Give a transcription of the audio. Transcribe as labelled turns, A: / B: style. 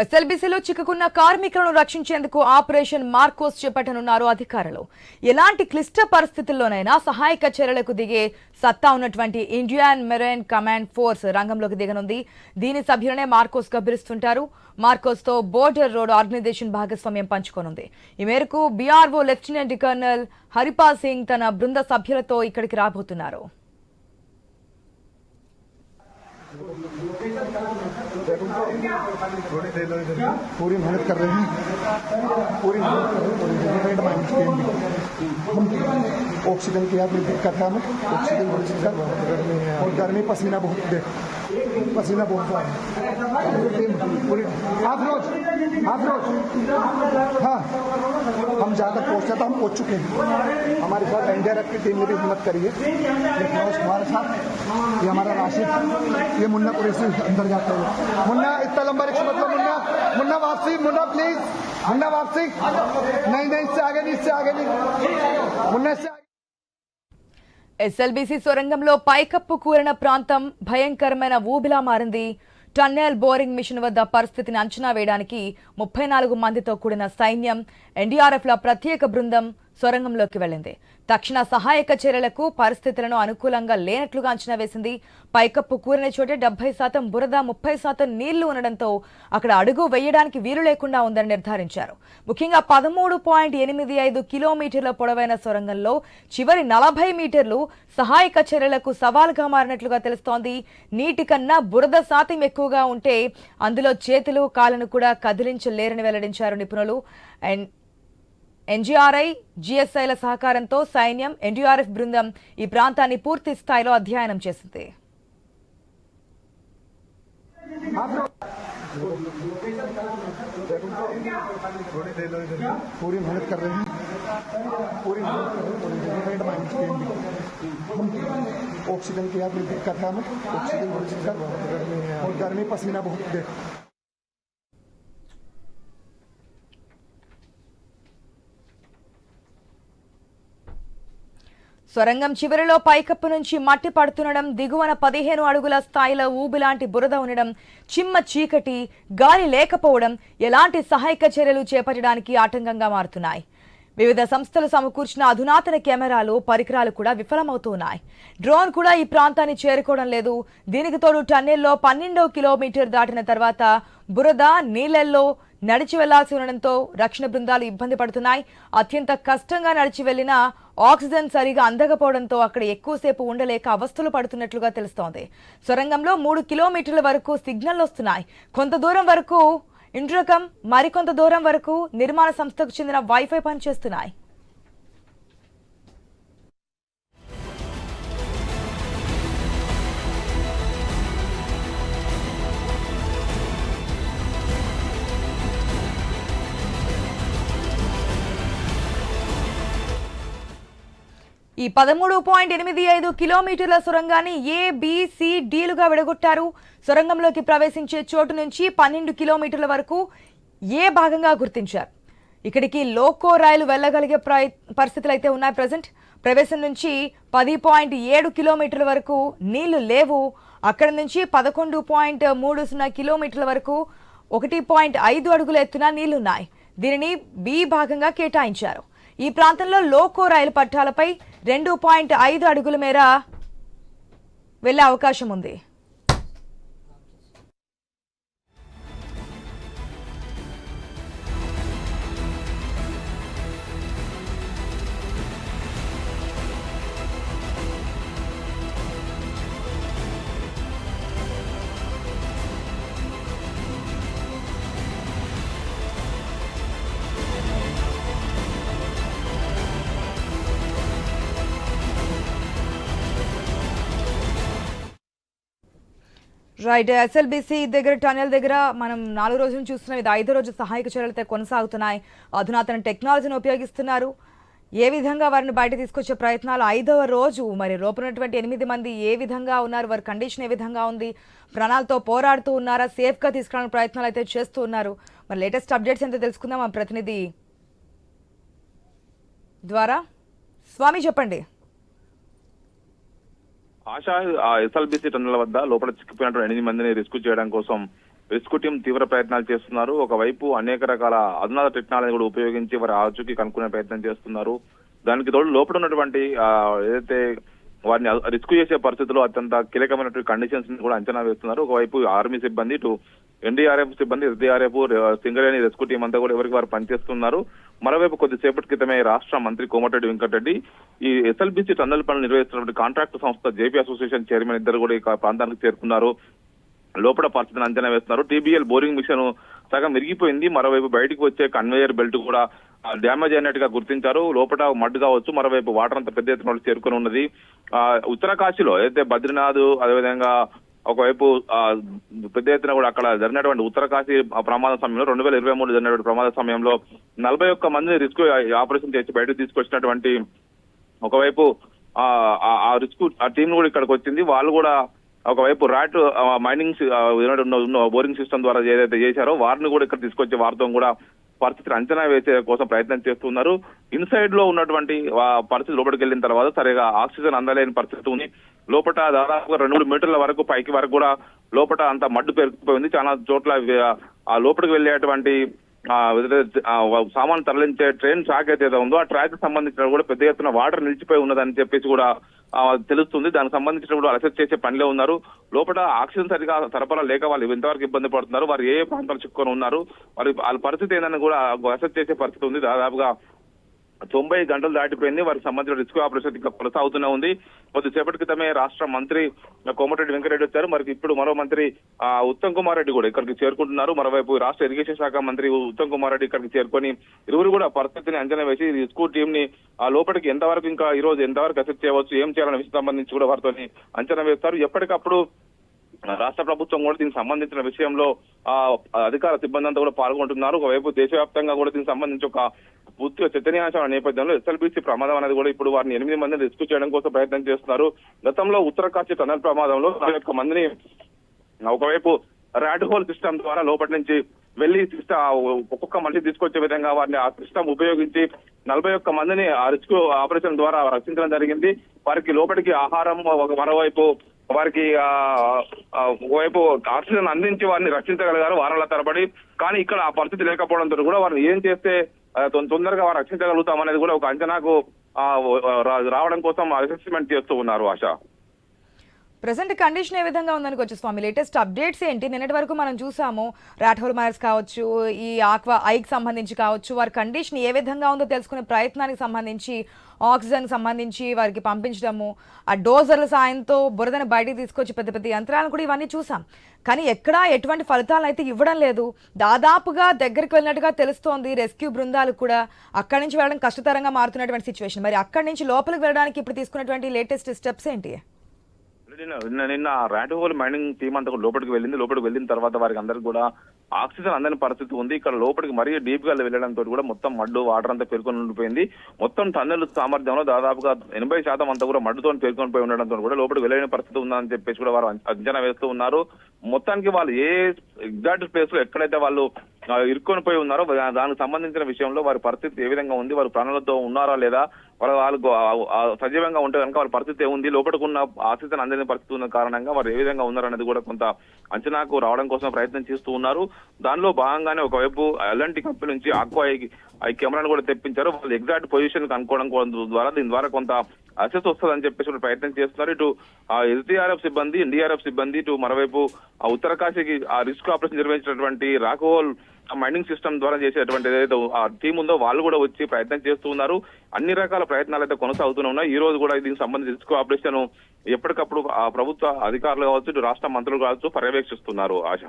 A: ఎస్ఎల్బీసీలో చిక్కుకున్న కార్మికులను రక్షించేందుకు ఆపరేషన్ మార్కోస్ చేపట్టనున్నారు అధికారులు. ఎలాంటి క్లిష్ట పరిస్థితుల్లోనైనా సహాయక చర్యలకు దిగే సత్తా ఉన్నటువంటి ఇండియన్ మెరైన్ కమాండ్ ఫోర్స్ రంగంలోకి దిగనుంది. దీని సభ్యులనే మార్కోస్గా పిలుస్తుంటారు మార్కోస్తో బోర్డర్ రోడ్ ఆర్గనైజేషన్ భాగస్వామ్యం పంచుకోనుంది. ఈ మేరకు BRO lieutenant colonel Haripal Singh తన బృంద సభ్యులతో ఇక్కడికి రాబోతున్నారు.
B: पूरी मेहनत कर रहे हैं। पूरी मेहनत कर रहे हैं ऑक्सीजन की यहाँ दिक्कत है हमें। ऑक्सीजन और गर्मी पसीना बहुत पसीना बहुत पूरी हाथ रोज हाथ रोज हाँ हम जहाँ तक पहुँचा था हम पहुँच चुके हैं हमारे साथ एनडीआरएफ की टीम ने भी हिम्मत करी है ये फिरोज हमारे साथ ये हमारा राशिद ये मुन्ना कुरैशी अंदर जाते हैं मुन्ना इतना लंबा रिक्शा मतलब मुन्ना मुन्ना वापसी मुन्ना प्लीज मुन्ना वापसी नहीं नहीं इससे आगे नहीं इससे आगे नहीं मुन्ना इससे आगे
A: ఎస్ఎల్బీసీ సొరంగంలో పైకప్పు కూరిన ప్రాంతం భయంకరమైన ఊబిలా మారింది టన్నెల్ బోరింగ్ మిషన్ వద్ద పరిస్థితిని అంచనా వేయడానికి ముప్పై నాలుగు మందితో కూడిన సైన్యం ఎన్డీఆర్ఎఫ్ల ప్రత్యేక బృందం సొరంగంలోకి వెళ్ళింది. తక్షణ సహాయక చర్యలకు పరిస్థితులను అనుకూలంగా లేనట్లుగా అంచనా వేసింది. పైకప్పు కూరిన చోటే డెబ్బై శాతం బురద ముప్పై శాతం నీళ్ళు ఉండడంతో అక్కడ అడుగు వేయడానికి వీలు లేకుండా ఉందని నిర్ధారించారు. ముఖ్యంగా పదమూడు పాయింట్ ఎనిమిది ఐదు కిలోమీటర్ల పొడవైన సొరంగంలో చివరి నలభై మీటర్లు సహాయక చర్యలకు సవాల్గా మారినట్లుగా తెలుస్తోంది. నీటి కన్నా బురద శాతం ఎక్కువగా ఉంటే అందులో చేతులు కాళ్ళను కూడా కదిలించలేరని వెల్లడించారు నిపుణులు. అండ్ ఎన్జీఆర్ఐ జీఎస్ఐల సహకారంతో సైన్యం ఎన్డీఆర్ఎఫ్ బృందం ఈ ప్రాంతాన్ని పూర్తి స్థాయిలో అధ్యయనం చేసింది
B: पूरी मेहनत कर रहे हैं पूरी मेहनत कर रहे हैं और इंडिपेंडेंट माइंड टीम भी हम ऑक्सीजन की यहाँ दिक्कत है हमें ऑक्सीजन बड़ी दिक्कत और गर्मी पसीना बहुत देख
A: సొరంగం చివరిలో పైకప్పు నుంచి మట్టి పడుతుండడం దిగువన పదిహేను అడుగుల స్థాయిలో ఊబిలాంటి బురద ఉండడం చిమ్మ చీకటి గాలి లేకపోవడం ఎలాంటి సహాయక చర్యలు చేపట్టడానికి ఆటంకంగా మారుతున్నాయి. వివిధ సంస్థలు సమకూర్చిన అధునాతన కెమెరాలు పరికరాలు కూడా విఫలమవుతున్నాయి. డ్రోన్ కూడా ఈ ప్రాంతాన్ని చేరుకోవడం లేదు. దీనికి తోడు టన్నెల్లో పన్నెండో కిలోమీటర్ దాటిన తర్వాత బురద నీళ్ళల్లో నడిచి వెళ్ళాల్సి ఉండడంతో రక్షణ బృందాలు ఇబ్బంది పడుతున్నాయి. అత్యంత కష్టంగా నడిచి వెళ్ళినా ఆక్సిజన్ సరిగా అందకపోవడంతో అక్కడ ఎక్కువసేపు ఉండలేక అవస్థలు పడుతున్నట్లుగా తెలుస్తోంది. సొరంగంలో మూడు కిలోమీటర్ల వరకు సిగ్నల్ వస్తున్నాయి. కొంత దూరం వరకు ఇంట్రకం మరికొంత దూరం వరకు నిర్మాణ సంస్థకు చెందిన వైఫై పనిచేస్తున్నాయి. ఈ పదమూడు పాయింట్ ఎనిమిది ఐదు కిలోమీటర్ల సొరంగాన్ని ఏ బీసీడీలుగా విడగొట్టారు. సొరంగంలోకి ప్రవేశించే చోటు నుంచి పన్నెండు కిలోమీటర్ల వరకు ఏ భాగంగా గుర్తించారు? ఇక్కడికి లోకో రైలు వెళ్ళగలిగే ప్రయ- పరిస్థితులు అయితే ఉన్నాయి ప్రజెంట్. ప్రవేశం నుంచి పది పాయింట్ ఏడు కిలోమీటర్ల వరకు నీళ్ళు లేవు. అక్కడ నుంచి పదకొండు పాయింట్ మూడు సున్నా కిలోమీటర్ల వరకు ఒకటి పాయింట్ ఐదు అడుగుల ఎత్తున నీళ్ళున్నాయి. దీనిని బి భాగంగా కేటాయించారు. ఈ ప్రాంతంలో లోకో రైలు పట్టాలపై రెండు పాయింట్ ఐదు అడుగుల మేర వెళ్ళే అవకాశం ఉంది. రైట్ ఎస్ఎల్బిసి దగ్గర టనెల్ దగ్గర మనం నాలుగు రోజులు చూస్తున్నాం. ఇది ఐదో రోజు సహాయక చర్యలతో కొనసాగుతున్నాయి. అధునాతన టెక్నాలజీని ఉపయోగిస్తున్నారు. ఏ విధంగా వారిని బయట తీసుకొచ్చే ప్రయత్నాలు? ఐదవ రోజు మరి లోపలన్నటువంటి ఎనిమిది మంది ఏ విధంగా ఉన్నారు? వారి కండిషన్ ఏ విధంగా ఉంది? ప్రాణాలతో పోరాడుతూ ఉన్నారా? సేఫ్గా తీసుకురావడానికి ప్రయత్నాలు అయితే చేస్తూ ఉన్నారు. మరి లేటెస్ట్ అప్డేట్స్ ఎంత తెలుసుకుందాం మా ప్రతినిధి ద్వారా. స్వామి చెప్పండి.
C: ఆశా ఎస్ఎల్బిసి టన్నుల వద్ద లోపల చిక్కిపోయినటువంటి ఎనిమిది మందిని రెస్క్యూ చేయడం కోసం రెస్క్యూ టీం తీవ్ర ప్రయత్నాలు చేస్తున్నారు. ఒకవైపు అనేక రకాల అధునాత టెక్నాలజీ కూడా ఉపయోగించి వారి ఆచూకీ కనుక్కునే ప్రయత్నం చేస్తున్నారు. దానికి తోడు లోపల ఉన్నటువంటి ఏదైతే వారిని రిస్క్ చేసే పరిస్థితుల్లో అత్యంత కీలకమైనటువంటి కండిషన్స్ని కూడా అంచనా వేస్తున్నారు. ఒకవైపు ఆర్మీ సిబ్బంది ఇటు ఎన్డీఆర్ఎఫ్ సిబ్బంది ఎస్డీఆర్ఎఫ్ సింగరేణి రెస్క్యూ టీం అంతా కూడా ఎవరికి వారు పనిచేస్తున్నారు. మరోవైపు కొద్దిసేపటి క్రితమే రాష్ట్ర మంత్రి కోమటిరెడ్డి వెంకటరెడ్డి ఈ ఎస్ఎల్బిసి టన్నల్ పనులు నిర్వహిస్తున్నటువంటి కాంట్రాక్ట్ సంస్థ జేపీ అసోసియేషన్ చైర్మన్ ఇద్దరు కూడా ఈ ప్రాంతానికి చేరుకున్నారు. లోపల పరిస్థితిని అంచనా వేస్తున్నారు. టీబీఎల్ బోరింగ్ మిషన్ సగం విరిగిపోయింది. మరోవైపు బయటకు వచ్చే కన్వేయర్ బెల్ట్ కూడా డ్యామేజ్ అయినట్టుగా గుర్తించారు. లోపల మడ్ కావచ్చు మరోవైపు వాటర్ అంతా పెద్ద ఎత్తున చేరుకుని చేరుకొని ఉన్నది. ఆ, ఉత్తరకాశీలో అయితే బద్రీనాథ్ అదేవిధంగా ఒకవైపు ఆ, పెద్ద ఎత్తున కూడా అక్కడ జరిగినటువంటి ఉత్తరకాశీ ప్రమాద సమయంలో రెండు వేల ఇరవై మూడు జరిగినటువంటి ప్రమాద సమయంలో నలభై ఒక్క మందిని రిస్క్ ఆపరేషన్ చేసి బయటకు తీసుకొచ్చినటువంటి ఒకవైపు ఆ ఆ- రిస్క్ ఆ టీం కూడా ఇక్కడికి వచ్చింది. వాళ్ళు కూడా ఒకవైపు రాట్ మైనింగ్ బోరింగ్ సిస్టమ్ ద్వారా ఏదైతే చేశారో వారిని కూడా ఇక్కడ తీసుకొచ్చి వారితో కూడా పరిస్థితిని అంచనా వేసే కోసం ప్రయత్నం చేస్తున్నారు. ఇన్సైడ్లో ఉన్నటువంటి పరిస్థితి లోపలికి వెళ్ళిన తర్వాత సరిగా ఆక్సిజన్ అందలేని పరిస్థితి ఉంది. లోపల దాదాపుగా రెండు మూడు మీటర్ల వరకు పైకి వరకు కూడా లోపల అంత మడ్డు పెరిగిపోయింది. చాలా చోట్ల ఆ లోపలికి వెళ్ళేటువంటి ఆ, సామాన్ తరలించే ట్రైన్ ట్రాక్ అయితే ఏదో ఉందో ఆ ట్రాక్కి సంబంధించిన కూడా పెద్ద ఎత్తున వాటర్ నిలిచిపోయి ఉన్నదని చెప్పేసి కూడా తెలుస్తుంది. దానికి సంబంధించిన కూడా అలసెట్ చేసే పనిలో ఉన్నారు. లోపల ఆక్సిజన్ సరిగా సరఫరా లేక వాళ్ళు ఇంతవరకు ఇబ్బంది పడుతున్నారు. వారు ఏ ఏ ప్రాంతాలు చిక్కుకొని ఉన్నారు. వారి వాళ్ళ పరిస్థితి ఏందని కూడా అసెస్ చేసే పరిస్థితి ఉంది. దాదాపుగా తొంభై గంటలు దాటిపోయింది. వారికి సంబంధించిన రిస్క్ ఆపరేషన్ ఇంకా కొనసాగుతూనే ఉంది. కొద్దిసేపటి క్రితమే రాష్ట్ర మంత్రి కోమటిరెడ్డి వెంకరెడ్డి వచ్చారు. మరి ఇప్పుడు మరో మంత్రి ఆ, ఉత్తమ్ కుమార్ రెడ్డి కూడా ఇక్కడికి చేరుకుంటున్నారు. మరోవైపు రాష్ట్ర ఇరిగేషన్ శాఖ మంత్రి ఉత్తమ్ కుమార్ రెడ్డి ఇక్కడికి చేరుకొని ఇరువురు కూడా పరిస్థితిని అంచనా వేసి స్కూల్ టీం ని ఆ లోపలికి ఎంతవరకు ఇంకా ఈ రోజు ఎంతవరకు అసెప్ట్ చేయవచ్చు ఏం చేయాలనే విషయం సంబంధించి కూడా వారితో అంచనా వేస్తారు. ఎప్పటికప్పుడు రాష్ట్ర ప్రభుత్వం కూడా దీనికి సంబంధించిన విషయంలో ఆ అధికార సిబ్బంది అంతా కూడా పాల్గొంటున్నారు. ఒకవైపు దేశవ్యాప్తంగా కూడా దీనికి సంబంధించి ఒక పూర్తిగా చైతన్యాంశం నేపథ్యంలో ఎస్ఎల్బీసీ ప్రమాదం అనేది కూడా ఇప్పుడు వారిని ఎనిమిది మందిని రిస్క్ చేయడం కోసం ప్రయత్నం చేస్తున్నారు. గతంలో ఉత్తరకాశీ టనల్ ప్రమాదంలో నలభై ఒక్క మందిని ఒకవైపు రాడ్ హోల్ సిస్టమ్ ద్వారా లోపటి నుంచి వెళ్ళి సిస్టమ్ ఒక్కొక్క మనిషి తీసుకొచ్చే విధంగా వారిని ఆ సిస్టమ్ ఉపయోగించి నలభై ఒక్క మందిని ఆ రిస్క్ ఆపరేషన్ ద్వారా రక్షించడం జరిగింది. వారికి లోపలికి ఆహారం ఒక మరోవైపు వారికి ఒకవైపు ఆక్సిజన్ అందించి వారిని రక్షించగలిగారు వారాల తరబడి. కానీ ఇక్కడ ఆ పరిస్థితి లేకపోవడంతో కూడా వారిని ఏం చేస్తే తొందరగా వారు రక్షించగలుగుతాం అనేది కూడా ఒక అంచనాకు రావడం కోసం అసెస్మెంట్ చేస్తూ ఉన్నారు ఆశ.
A: ప్రజెంట్ కండిషన్ ఏ విధంగా ఉందనుకోవచ్చు స్వామి లేటెస్ట్ అప్డేట్స్ ఏంటి? నిన్నటి వరకు మనం చూసాము రాఠోల్ మైర్స్ కావచ్చు ఈ ఆక్వా ఐకి సంబంధించి కావచ్చు వారి కండిషన్ ఏ విధంగా ఉందో తెలుసుకునే ప్రయత్నానికి సంబంధించి ఆక్సిజన్ సంబంధించి వారికి పంపించడము ఆ డోజర్ల సాయంతో బురదను బయటికి తీసుకొచ్చి పెద్ద పెద్ద యంత్రాలను కూడా ఇవన్నీ చూసాం. కానీ ఎక్కడా ఎటువంటి ఫలితాలను అయితే ఇవ్వడం లేదు. దాదాపుగా దగ్గరికి వెళ్ళినట్టుగా తెలుస్తోంది రెస్క్యూ బృందాలు కూడా అక్కడి నుంచి వెళ్ళడం కష్టతరంగా మారుతున్నటువంటి సిచ్యువేషన్ మరి అక్కడి నుంచి లోపలికి వెళ్ళడానికి ఇప్పుడు తీసుకున్నటువంటి లేటెస్ట్ స్టెప్స్ ఏంటి?
C: నిన్న నిన్న నిన్న హోల్ మైనింగ్ టీం అంతా లోపలికి వెళ్ళింది. లోపలికి వెళ్ళిన తర్వాత వారికి అందరికి కూడా ఆక్సిజన్ అందని పరిస్థితి ఉంది. ఇక్కడ లోపలికి మరీ డీప్గా వెళ్ళడంతో కూడా మొత్తం మడ్డు వాటర్ అంతా పేర్కొని ఉండిపోయింది. మొత్తం టన్నెల్ సామర్థ్యంలో దాదాపుగా ఎనభై శాతం అంతా కూడా మడ్డుతో పేర్కొని పోయి ఉండడంతో కూడా లోపలికి వెళ్ళలేని పరిస్థితి ఉందని చెప్పేసి కూడా వారు అంచనా వేస్తూ ఉన్నారు. మొత్తానికి వాళ్ళు ఏ ఎగ్జాక్ట్ ప్లేస్లో ఎక్కడైతే వాళ్ళు ఇరుక్కొని పోయి ఉన్నారో దానికి సంబంధించిన విషయంలో వారి పరిస్థితి ఏ విధంగా ఉంది వారు ప్రాణాలతో ఉన్నారా లేదా వాళ్ళ వాళ్ళు సజీవంగా ఉంటే కనుక వాళ్ళ పరిస్థితి ఏముంది? లోపలికి ఉన్న ఆక్సిజన్ అందని పరిస్థితి ఉన్న కారణంగా వారు ఏ విధంగా ఉన్నారనేది కూడా కొంత అంచనాకు రావడం కోసం ప్రయత్నం చేస్తూ ఉన్నారు. దానిలో భాగంగానే ఒకవైపు ఎల్ఎన్టీ కంపెనీ నుంచి ఆక్వా ఈ కెమెరాను కూడా తెప్పించారు. వాళ్ళు ఎగ్జాక్ట్ పొజిషన్ కనుక్కోవడం ద్వారా దీని ద్వారా కొంత అసెస్ వస్తుందని చెప్పేసి ప్రయత్నం చేస్తున్నారు. ఇటు ఎస్డీఆర్ఎఫ్ సిబ్బంది ఎన్డీఆర్ఎఫ్ సిబ్బంది ఇటు మరోవైపు ఆ ఉత్తరకాశీకి ఆ రిస్క్ ఆపరేషన్ నిర్వహించినటువంటి రాఘోల్ మైనింగ్ సిస్టమ్ ద్వారా చేసేటువంటి ఏదైతే ఆ టీం ఉందో వాళ్ళు కూడా వచ్చి ప్రయత్నం చేస్తూ ఉన్నారు. అన్ని రకాల ప్రయత్నాలు అయితే కొనసాగుతూనే ఉన్నాయి. ఈ రోజు కూడా దీనికి సంబంధించి రిస్క్ ఆపరేషన్ ఎప్పటికప్పుడు ఆ ప్రభుత్వ అధికారులు కావచ్చు ఇటు రాష్ట్ర మంత్రులు కావచ్చు పర్యవేక్షిస్తున్నారు ఆశ.